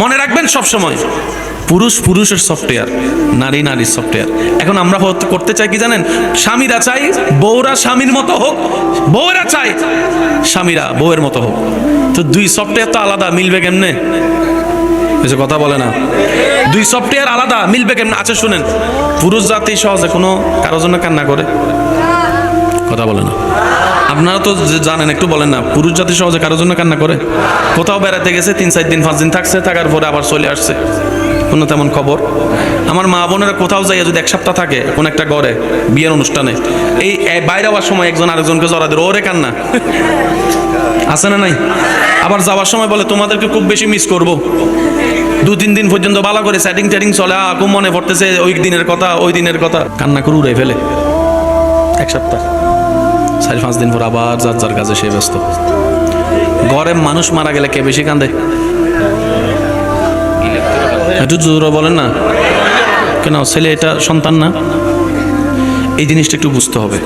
মনে রাখবেন সব সময়। পুরুষ পুরুষের সফটওয়্যার নারী নারীর সফটওয়্যার এখন আমরা করতে চাই কি জানেন? স্বামীরা চাই, বউরা স্বামীর মতো হোক বউরা চাই স্বামীরা বউয়ের মতো হোক। তো দুই সফটওয়্যার তো আলাদা, মিলবে কেমনে? এসে কথা বলে না। দুই সফটওয়্যার আলাদা, মিলবে কেমনে? আচ্ছা শুনেন। পুরুষ জাতি সহজে কোনো কারোর জন্য কান্না করে। কথা বলে না। আপনারা তো জানেন, একটু বলেন না, পুরুষ জাতি সহজে কারোর জন্য কান্না করে? কোথাও বেড়াতে গেছে, তিন, চার দিন, পাঁচ দিন থাকছে, থাকার পরে আবার চলে আসছে। কোনো তেমন খবর? আমার মা বোনেরা কোথাও যাইয়া যদি এক সপ্তাহ থাকে, কোনো একটা ঘরে, বিয়ের অনুষ্ঠানে, এই বাইরে হওয়ার সময় একজন আরেকজনকে জড়া দিল ওরে কান্না। আছে না নাই? আবার যাওয়ার সময় বলে, তোমাদেরকে খুব বেশি মিস করব। দু, তিন দিন পর্যন্ত ভালো করে সেটিং টেটিং চলে খুব মনে পড়তেছে, ওই দিনের কথা, ওই দিনের কথা। কান্না করে উড়ে ফেলে। এক সপ্তাহ। চার পাঁচ দিন পর আবার যার যার কাজে সে ব্যস্ত। ঘরে মানুষ মারা গেলে কে বেশি কান্দে? একটু জোরে বলেন না। কেন? ছেলে এটা সন্তান না? এই জিনিসটা একটু বুঝতে হবে।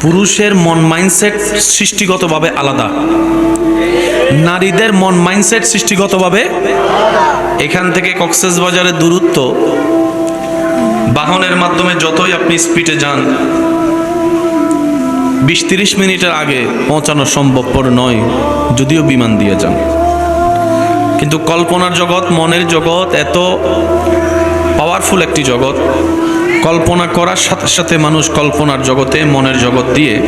পুরুষের মন মাইন্ডসেট সৃষ্টিগতভাবে আলাদা। নারীদের মন মাইন্ডসেট সৃষ্টিগতভাবে এখান থেকে কক্সেস বাজারের দূরত্ব বাহনের মাধ্যমে যতই আপনি স্পিডে যান বিশ তিরিশ মিনিটের আগে পৌঁছানো সম্ভবপর নয় যদিও বিমান দিয়ে যান। কিন্তু কল্পনার জগৎ মনের জগৎ এত পাওয়ারফুল একটি জগৎ। কল্পনা করার সাথে সাথে মানুষ কল্পনার জগতে মনের জগৎ দিয়ে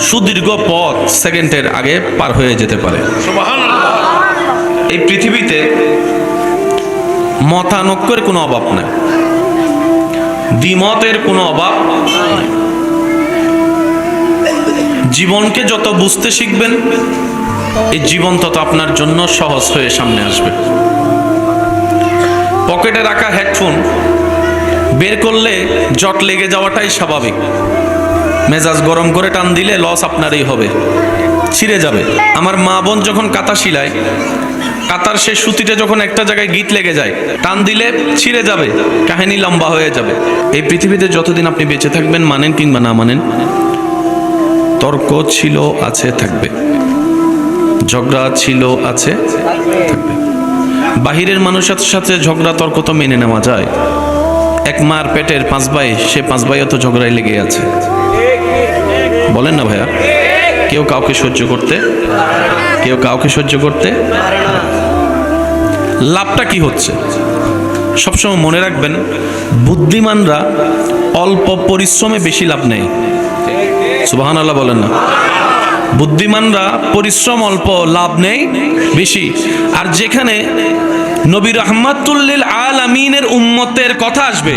সুদীর্ঘ পথ সেকেন্ডের আগে পার হয়ে যেতে পারে। এই পৃথিবীতে মতানৈক্যের কোনো অভাব নাই। দ্বিমতের কোনো অভাব জীবনকে যত বুঝতে শিখবেন, এই জীবন তত আপনার জন্য সহজ হয়ে সামনে আসবে। পকেটে রাখা হেডফোন বের করলে জট লেগে যাওয়াটাই স্বাভাবিক। মেজাজ গরম করে টান দিলে লস আপনারই হবে। ছিঁড়ে যাবে। আমার মা বোন যখন কাতা শিলায় কাতার সে সুতিতে যখন একটা জায়গায় গিট লেগে যায়, টান দিলে ছিঁড়ে যাবে, কাহিনী লম্বা হয়ে যাবে। এই পৃথিবীতে যতদিন আপনি বেঁচে থাকবেন, মানেন কিংবা না মানেন তর্ক ছিল, আছে, থাকবে। ঝগড়া ছিল, আছে, থাকবে। বাহিরের মানুষের সাথে ঝগড়া, তর্ক তো মেনে নেওয়া যায়। এক মার পেটের পাঁচ ভাই, সে পাঁচ ভাইও তো ঝগড়ায় লেগে আছে। বলেন না ভাইয়া, কেউ কাউকে সহ্য করতে, কেউ কাউকে সহ্য করতে লাভটা কি হচ্ছে? সবসময় মনে রাখবেন, বুদ্ধিমানরা অল্প পরিশ্রমে বেশি লাভ নেয়। সুবাহান আল্লাহ বলেন না। বুদ্ধিমানরা পরিশ্রম অল্প, লাভ নেই, বেশি। আর যেখানে নবী রহমাতুল্লিল আল আমিনের উম্মতের কথা আসবে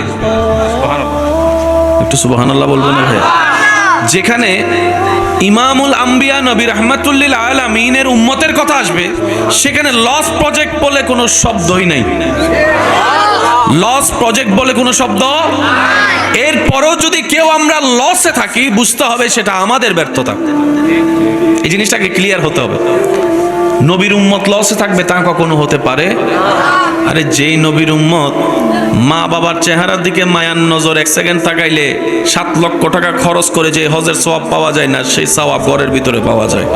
একটু সুবাহান আল্লাহ না যেখানে ইমামুল আম্বিয়া নবী রহমাতুল্লিল আল আমিনের উম্মতের কথা আসবে, সেখানে লস প্রজেক্ট বলে কোনো শব্দই নাই। লস প্রজেক্ট বলে কোনো শব্দ? এরপরও যদি কেউ আমরা লসে থাকি, বুঝতে হবে সেটা আমাদের ব্যর্থতা। এই জিনিসটাকে ক্লিয়ার হতে হবে। নবীর উম্মত লসে থাকবে তা কখনো হতে পারে। আরে যেই নবীর উম্মত মা বাবার চেহারার দিকে মায়ার নজর এক সেকেন্ড তাকাইলে সাত লক্ষ টাকা খরচ করে যে হজের সওয়াব পাওয়া যায় না, সেই সওয়াব ঘরের ভিতরে পাওয়া যায়।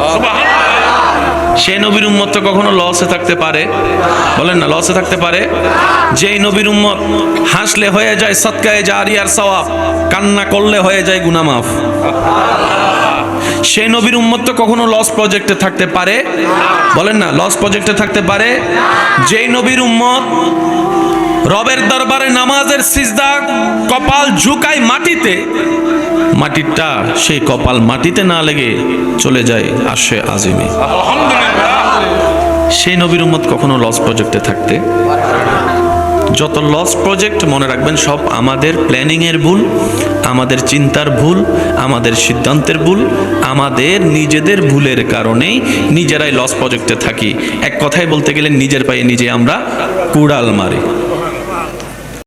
সে নবীর উম্মত তো কখনো লসে থাকতে পারে। বলেন না লসে থাকতে পারে? যেই নবীর উম্মত হাসলে হয়ে যায় সৎকায় জারিয়ার সওয়াব, কান্না করলে হয়ে যায় গুনামাফ সেই নবীর উম্মত তো কখনো লস প্রজেক্টে থাকতে পারে? বলেন না লস প্রজেক্টে থাকতে পারে? যেই নবীর উম্মত রবের দরবারে নামাজের সিজদা কপাল ঝুকায় মাটিতে মাটিটা সেই কপাল মাটিতে না লেগে চলে যায় আসে আজিমে। সেই নবীর উম্মত কখনো লস প্রজেক্টে থাকতে। যত লস প্রজেক্ট মনে রাখবেন সব আমাদের প্ল্যানিংয়ের ভুল আমাদের চিন্তার ভুল আমাদের সিদ্ধান্তের ভুল আমাদের নিজেদের ভুলের কারণেই নিজেরাই লস প্রজেক্টে থাকি। এক কথায় বলতে গেলে নিজের পায়ে নিজে আমরা কুড়াল মারি।